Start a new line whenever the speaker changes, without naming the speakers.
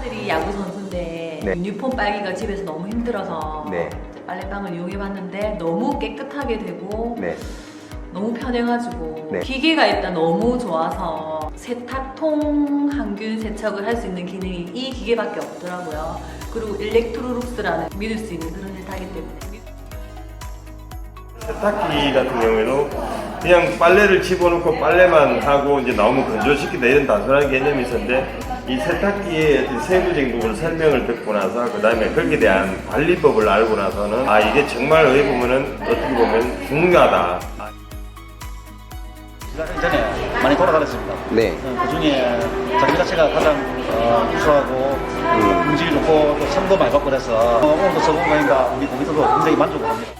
아들이 야구 선수인데
네.
유니폼 빨기가 집에서 너무 힘들어서
네.
빨래방을 이용해봤는데 너무 깨끗하게 되고
네.
너무 편해가지고
네.
기계가 일단 너무 좋아서 세탁통 항균 세척을 할 수 있는 기능이 이 기계밖에 없더라고요. 그리고 일렉트로룩스라는 믿을 수 있는 그런 세탁기 때문에
세탁기 같은 경우에도 그냥 빨래를 집어넣고 빨래만 하고 이제 너무 건조시키다 이런 단순한 개념이 있었는데 이 세탁기의 어떤 세부적인 부분 설명을 듣고 나서 그 다음에 거기에 대한 관리법을 알고 나서는 아 이게 정말 어떻게 보면은 어떻게 보면 중요하다.
시작 전에 많이 돌아다녔습니다.
네.
그 중에 장비 자체가 가장 어, 우수하고
음.
음질이 좋고 또 선도 많이 받고 그래서 어, 오늘도 저번 거니까 우리 고객들도 굉장히 만족을 합니다.